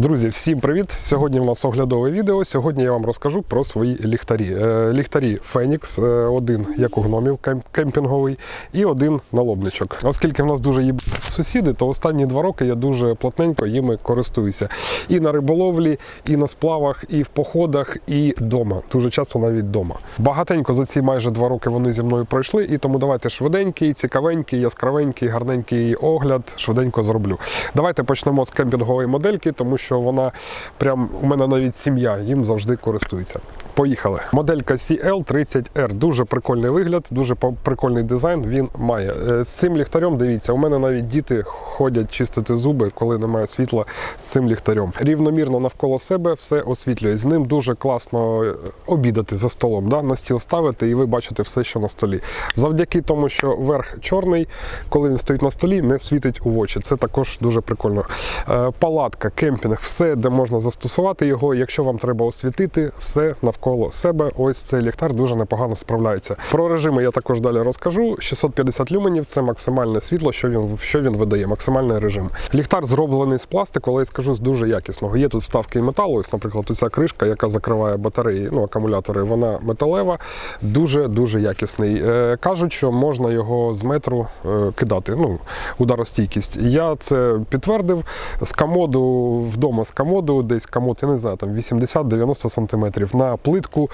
Друзі, всім привіт! Сьогодні у нас оглядове відео. Сьогодні я вам розкажу про свої ліхтарі. Е, Ліхтарі Фенікс, е, один як у гномів кемпінговий, і один налобничок. Оскільки в нас дуже є сусіди, то останні два роки я дуже плотненько їми користуюся. І на риболовлі, і на сплавах, і в походах, і вдома. Дуже часто навіть вдома. Багатенько за ці майже два роки вони зі мною пройшли, і тому давайте швиденький, цікавенький, яскравенький, гарненький огляд. Швиденько зроблю. Давайте почнемо з кемпінгової модельки, тому що вона прям у мене навіть сім'я їм завжди користується. Поїхали. Моделька CL30R. Дуже прикольний вигляд, дуже прикольний дизайн він має. Е, З цим ліхтарем, дивіться, у мене навіть діти ходять чистити зуби, коли немає світла з цим ліхтарем. Рівномірно навколо себе все освітлює. З ним дуже класно е, обідати за столом, да? на стіл ставити, і ви бачите все, що на столі. Завдяки тому, що верх чорний, коли він стоїть на столі, не світить у очі. Це також дуже прикольно. Е, Палатка, кемпінг, все, де можна застосувати його. Якщо вам треба освітити, все навколо себе. Ось цей ліхтар дуже непогано справляється. Про режими я також далі розкажу. 650 люменів це максимальне світло, що він що він видає, максимальний режим. Ліхтар зроблений з пластику, але я скажу з дуже якісного. Є тут вставки і металу. Ось, наприклад, оця кришка, яка закриває батареї, ну акумулятори, вона металева, дуже дуже якісний. Е, кажуть, що можна його з метру е, кидати. Ну, ударостійкість. Я це підтвердив з комоду вдома з комоду, десь комод, я не знаю, там 80-90 сантиметрів на плитку.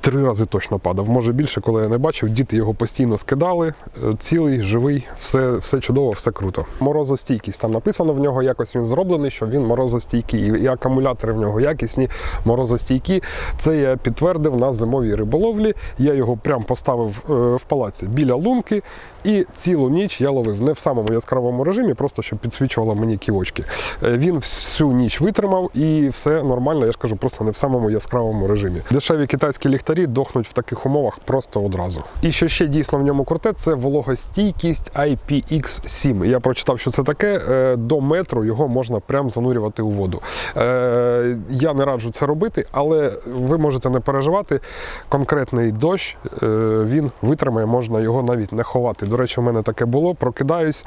Три рази точно падав. Може більше, коли я не бачив. Діти його постійно скидали. Е, Цілий, живий, все, все чудово, все круто. Морозостійкість. Там написано в нього, якось він зроблений, що він морозостійкий. І- акумулятори в нього якісні, морозостійкі. Це я підтвердив на зимовій риболовлі. Я його прям поставив е, в палаці біля лунки, і цілу ніч я ловив не в самому яскравому режимі, просто щоб підсвічувало мені ківочки. Е, Він всю ніч витримав і все нормально, я ж кажу, просто не в самому яскравому режимі. Дешеві китайські ліхтарі дохнуть в таких умовах просто одразу. І що ще дійсно в ньому круте, це вологостійкість IPX7. Я прочитав, що це таке. Е, До метру його можна прям занурювати у воду. Е, Я не раджу це робити, але ви можете не переживати. Конкретний дощ е, він витримає, можна його навіть не ховати. До речі, у мене таке було. Прокидаюсь,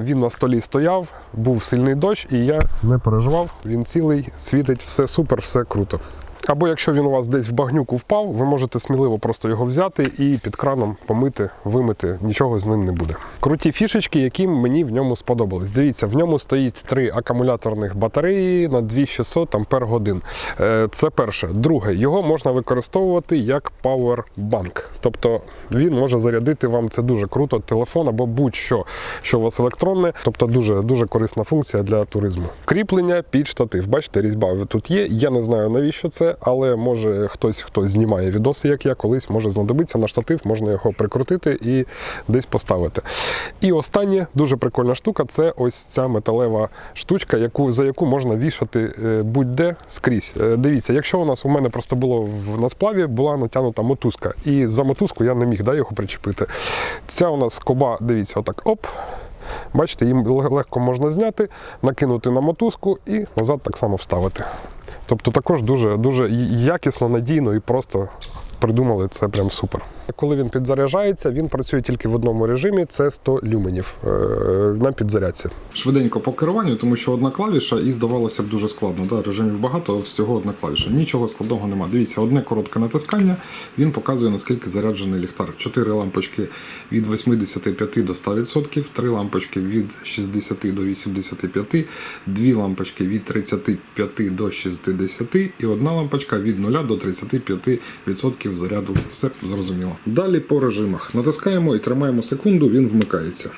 він на столі стояв, був сильний дощ, і я не переживав. Він цілий, світить, все супер, все круто. Або якщо він у вас десь в багнюку впав, ви можете сміливо просто його взяти і під краном помити, вимити, нічого з ним не буде. Круті фішечки, які мені в ньому сподобались. Дивіться, в ньому стоїть три акумуляторних батареї на 2600 ампер годин. Е, Це перше. Друге, його можна використовувати як пауербанк. Тобто він може зарядити вам це дуже круто, телефон або будь-що, що у вас електронне. Тобто дуже дуже корисна функція для туризму. Кріплення під штатив. Бачите, різьба тут є. Я не знаю навіщо це, але може хтось, хто знімає відоси, як я колись може знадобитися на штатив, можна його прикрутити і десь поставити. І останнє дуже прикольна штука це ось ця металева штучка, яку, за яку можна вішати е, будь-де скрізь. Е, Дивіться, якщо у нас у мене просто було на сплаві, була натягнута мотузка, і за мотузку я не міг да, його причепити. Ця у нас коба, дивіться, отак оп. Бачите, їм легко можна зняти, накинути на мотузку і назад так само вставити. Тобто також дуже, дуже якісно, надійно і просто придумали це прям супер. Коли він підзаряджається, він працює тільки в одному режимі це 100 люменів е, на підзарядці. Швиденько по керуванню, тому що одна клавіша і здавалося б дуже складно. Да, режимів багато, всього одна клавіша. Нічого складного нема. Дивіться, одне коротке натискання, він показує наскільки заряджений ліхтар. Чотири лампочки від 85 до 100%, три лампочки від 60 до 85, дві лампочки від 35 до 60 і одна лампочка від 0 до 35% заряду. Все зрозуміло. Далі по режимах. Натискаємо і тримаємо секунду, він вмикається.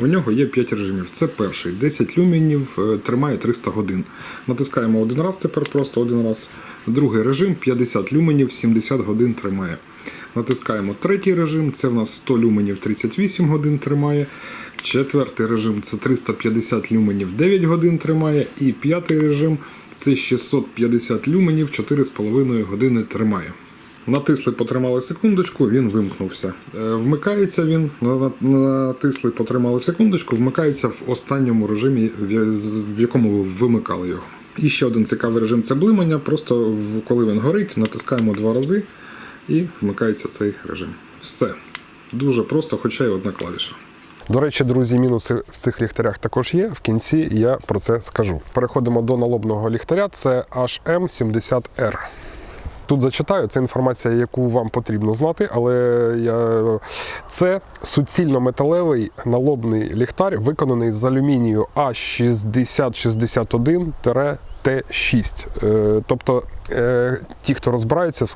У нього є 5 режимів. Це перший. 10 люменів е, тримає 300 годин. Натискаємо один раз тепер, просто один раз. Другий режим 50 люменів, 70 годин тримає. Натискаємо третій режим, це в нас 100 люменів 38 годин тримає. Четвертий режим це 350 люменів 9 годин тримає. І п'ятий режим це 650 люменів 4,5 години тримає. Натисли, потримали секундочку, він вимкнувся. Е, Вмикається він, на- на- натисли, потримали секундочку, вмикається в останньому режимі, в якому ви вимикали його. І ще один цікавий режим це блимання. Просто коли він горить, натискаємо два рази і вмикається цей режим. Все. Дуже просто, хоча й одна клавіша. До речі, друзі, мінуси в цих ліхтарях також є. В кінці я про це скажу. Переходимо до налобного ліхтаря. Це HM70R. Тут зачитаю, це інформація, яку вам потрібно знати, але я... це суцільно металевий налобний ліхтар, виконаний з алюмінію А6061-Т6. Е, Тобто е, ті, хто розбирається,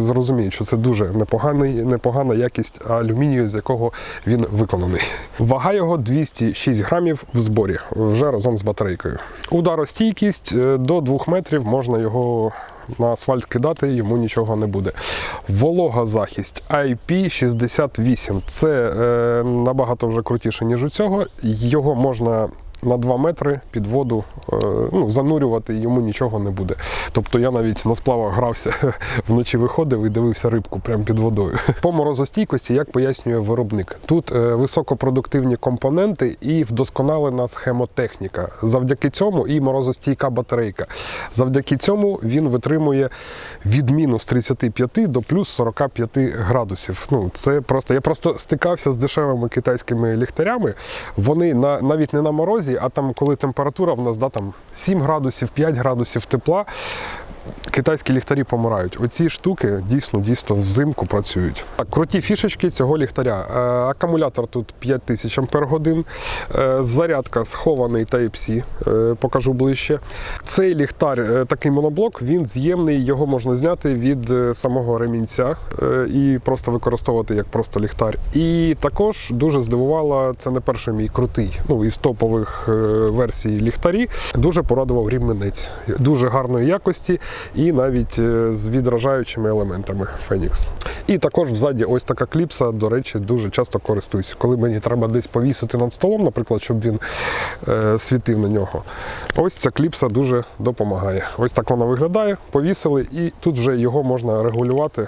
зрозуміють, що це дуже непоганий, непогана якість алюмінію, з якого він виконаний. Вага його 206 грамів в зборі, вже разом з батарейкою. Ударостійкість е, до 2 метрів можна його на асфальт кидати, йому нічого не буде. Волога захист IP68. Це е, набагато вже крутіше, ніж у цього. Його можна. На 2 метри під воду е, ну, занурювати йому нічого не буде. Тобто я навіть на сплавах грався вночі виходив і дивився рибку прямо під водою. По морозостійкості, як пояснює виробник, тут е, високопродуктивні компоненти і вдосконалена схемотехніка. Завдяки цьому і морозостійка батарейка. Завдяки цьому він витримує від мінус 35 до плюс 45 градусів. Ну це просто я просто стикався з дешевими китайськими ліхтарями. Вони на навіть не на морозі, а там, коли температура в нас да, там 7 градусів, 5 градусів тепла. Китайські ліхтарі помирають. Оці штуки дійсно дійсно взимку працюють. Так, круті фішечки цього ліхтаря. Е, акумулятор тут 5000 Ах. Е, зарядка схований Type-C, е, покажу ближче. Цей ліхтар, такий моноблок, він з'ємний, його можна зняти від самого ремінця і просто використовувати як просто ліхтар. І також дуже здивувало, це не перший мій крутий, ну із топових версій ліхтарі. Дуже порадував рівненець. Дуже гарної якості і навіть е, з відражаючими елементами Phoenix. І також взаді ось така кліпса, до речі, дуже часто користуюся. Коли мені треба десь повісити над столом, наприклад, щоб він е, світив на нього. Ось ця кліпса дуже допомагає. Ось так вона виглядає. Повісили, і тут вже його можна регулювати,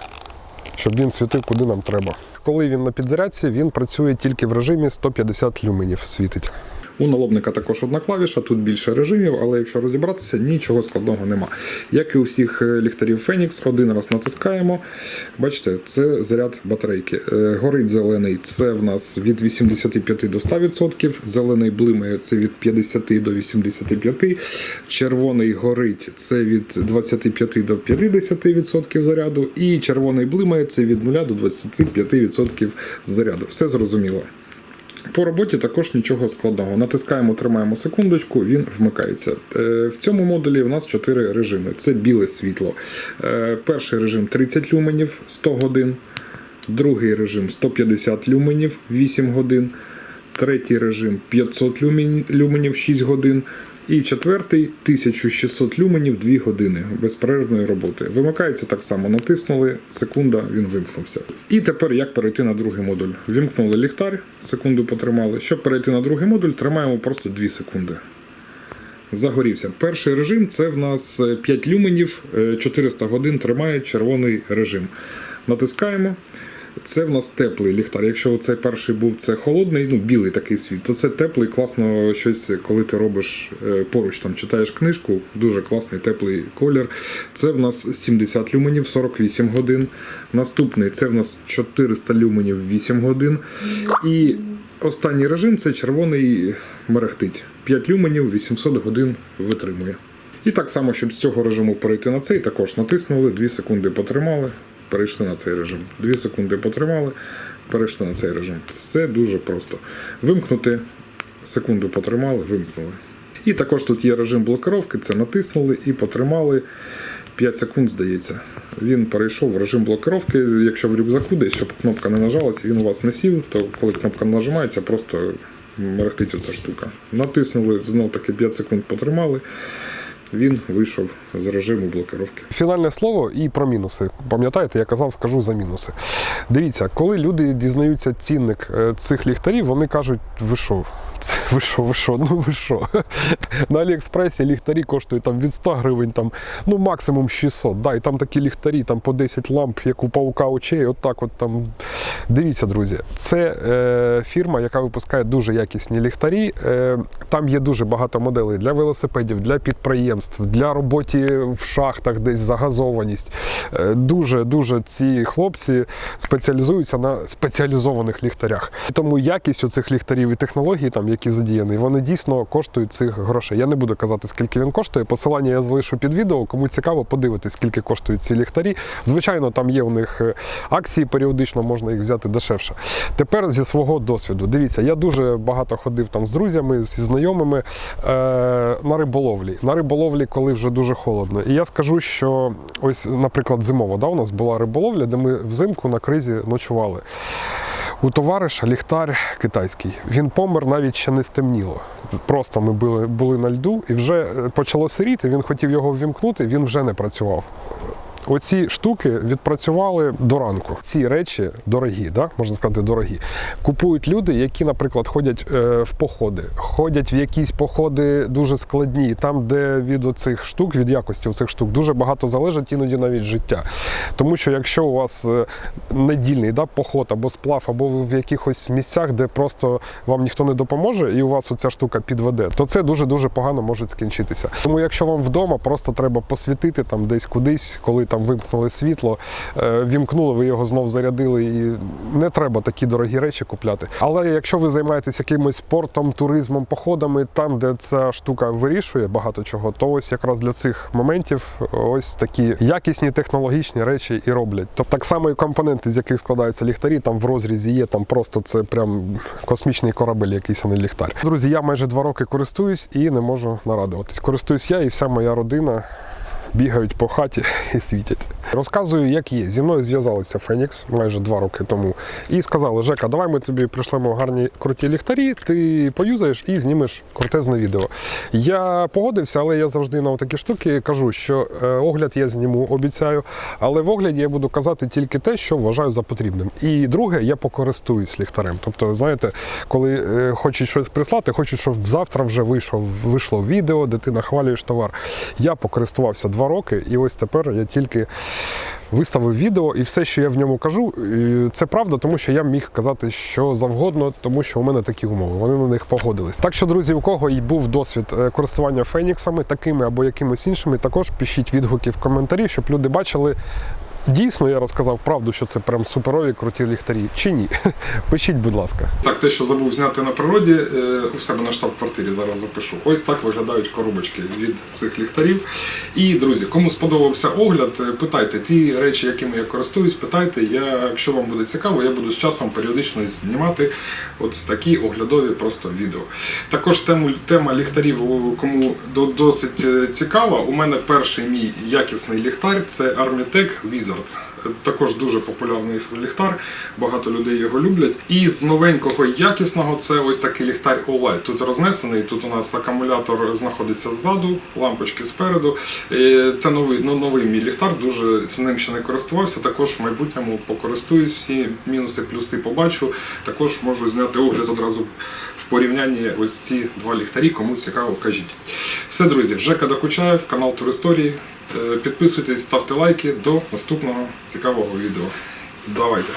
щоб він світив куди нам треба. Коли він на підзарядці, він працює тільки в режимі 150 люменів світить. У налобника також одна клавіша, тут більше режимів, але якщо розібратися, нічого складного нема. Як і у всіх е, ліхтарів Phoenix, один раз натискаємо. Бачите, це заряд батарейки. Е, Горить зелений, це в нас від 85 до 100%. Зелений блимає це від 50 до 85. Червоний горить це від 25 до 50% заряду. І червоний блимає це від 0 до 25% заряду. Все зрозуміло. По роботі також нічого складного. Натискаємо, тримаємо секундочку, він вмикається. Е, В цьому модулі у нас 4 режими. Це біле світло. Е, Перший режим 30 люменів 100 годин, другий режим 150 люменів 8 годин, третій режим 500 люменів 6 годин. І четвертий 1600 люменів 2 години безперервної роботи. Вимикається так само. Натиснули, секунда, він вимкнувся. І тепер як перейти на другий модуль? Вімкнули ліхтар, секунду потримали. Щоб перейти на другий модуль, тримаємо просто 2 секунди. Загорівся. Перший режим це в нас е, 5 люменів, е, 400 годин тримає червоний режим. Натискаємо. Це в нас теплий ліхтар. Якщо цей перший був це холодний, ну білий такий світ, то це теплий, класно щось, коли ти робиш е, поруч, там читаєш книжку, дуже класний теплий колір. Це в нас 70 люменів, 48 годин. Наступний це в нас 400 люменів, 8 годин. І останній режим це червоний мерехтить. 5 люменів, 800 годин витримує. І так само, щоб з цього режиму перейти на цей, також натиснули, 2 секунди потримали, перейшли на цей режим. 2 секунди потримали, перейшли на цей режим. Все дуже просто. Вимкнути, секунду потримали, вимкнули. І також тут є режим блокировки, це натиснули і потримали 5 секунд, здається. Він перейшов в режим блокировки. Якщо в рюкзаку десь, щоб кнопка не нажалася, він у вас не сів, то коли кнопка нажимається, просто мерехтить оця штука. Натиснули, знов таки 5 секунд потримали. Він вийшов з режиму блокировки. Фінальне слово і про мінуси. Пам'ятаєте, я казав, скажу за мінуси. Дивіться, коли люди дізнаються цінник е, цих ліхтарів, вони кажуть, ви що? Ви що, ви що, ну ви що? На Аліекспресі ліхтарі коштують там від 100 гривень, там, ну максимум 600. Да, і там такі ліхтарі, там по 10 ламп, як у паука очей, от так от там. Дивіться, друзі, це е, фірма, яка випускає дуже якісні ліхтарі. Е, там є дуже багато моделей для велосипедів, для підприємств. Підприємств, для роботи в шахтах, десь загазованість. Е, Дуже дуже ці хлопці спеціалізуються на спеціалізованих ліхтарях. Тому якість оцих ліхтарів і технології, там, які задіяні, вони дійсно коштують цих грошей. Я не буду казати, скільки він коштує. Посилання я залишу під відео. Кому цікаво, подивитись, скільки коштують ці ліхтарі. Звичайно, там є у них е, акції періодично, можна їх взяти дешевше. Тепер зі свого досвіду. Дивіться, я дуже багато ходив там з друзями, зі знайомими е, на риболовлі. На риболовлі, коли вже дуже холодно. І я скажу, що ось, наприклад, зимова, да, у нас була риболовля, де ми взимку на кризі ночували. У товариша ліхтар китайський. Він помер навіть ще не стемніло. Просто ми були, були на льду і вже е, почало сиріти. Він хотів його ввімкнути, він вже не працював. Оці штуки відпрацювали до ранку. Ці речі дорогі, да? можна сказати, дорогі. Купують люди, які, наприклад, ходять е, в походи, ходять в якісь походи дуже складні, там, де від оцих штук, від якості цих штук, дуже багато залежить іноді навіть життя. Тому що якщо у вас е, недільний да, поход або сплав, або ви в якихось місцях, де просто вам ніхто не допоможе, і у вас оця штука підведе, то це дуже дуже погано може скінчитися. Тому якщо вам вдома просто треба посвітити там десь кудись, коли там вимкнули світло, е, вімкнули, ви його знов зарядили, і не треба такі дорогі речі купляти. Але якщо ви займаєтесь якимось спортом, туризмом, походами, там, де ця штука вирішує багато чого, то ось якраз для цих моментів ось такі якісні технологічні речі і роблять. Тобто так само і компоненти, з яких складаються ліхтарі, там в розрізі є, там просто це прям космічний корабель, якийсь а не ліхтар. Друзі, я майже два роки користуюсь і не можу нарадуватись. Користуюсь я і вся моя родина бігають по хаті і світять. Розказую, як є. Зі мною зв'язалися Фенікс майже два роки тому і сказали: Жека, давай ми тобі прийшлемо гарні круті ліхтарі, ти поюзаєш і знімеш крутезне відео. Я погодився, але я завжди на такі штуки кажу, що е, огляд я зніму, обіцяю. Але в огляді я буду казати тільки те, що вважаю за потрібним. І друге, я покористуюсь ліхтарем. Тобто, знаєте, коли е, хочуть щось прислати, хочуть, щоб завтра вже вийшов, вийшло відео, де ти нахвалюєш товар. Я покористувався два роки, і ось тепер я тільки виставив відео, і все, що я в ньому кажу, це правда, тому що я міг казати що завгодно, тому що у мене такі умови. Вони на них погодились. Так що, друзі, у кого і був досвід е, користування феніксами, такими або якимось іншими, також пишіть відгуки в коментарі, щоб люди бачили. Дійсно, я розказав правду, що це прям суперові круті ліхтарі. Чи ні? Пишіть, будь ласка. Так, те, що забув зняти на природі, е, у себе на штаб-квартирі зараз запишу. Ось так виглядають коробочки від цих ліхтарів. І, друзі, кому сподобався огляд, е, питайте ті речі, якими я користуюсь, питайте. Я, якщо вам буде цікаво, я буду з часом періодично знімати от такі оглядові просто відео. Також тему, тема ліхтарів, кому досить е, цікава. У мене перший мій якісний ліхтар це Armitec Wizard. Також дуже популярний ліхтар, багато людей його люблять. І з новенького якісного це ось такий ліхтар OLED. Тут рознесений, тут у нас акумулятор знаходиться ззаду, лампочки спереду. Це новий, ну, новий мій ліхтар, дуже з ним ще не користувався. Також в майбутньому покористуюсь, всі мінуси, плюси побачу. Також можу зняти огляд одразу в порівнянні ось ці два ліхтарі, кому цікаво, кажіть. Все, друзі, Жека Докучаєв, канал Туристорії. Е, Підписуйтесь, ставте лайки. До наступного цікавого відео. Давайте.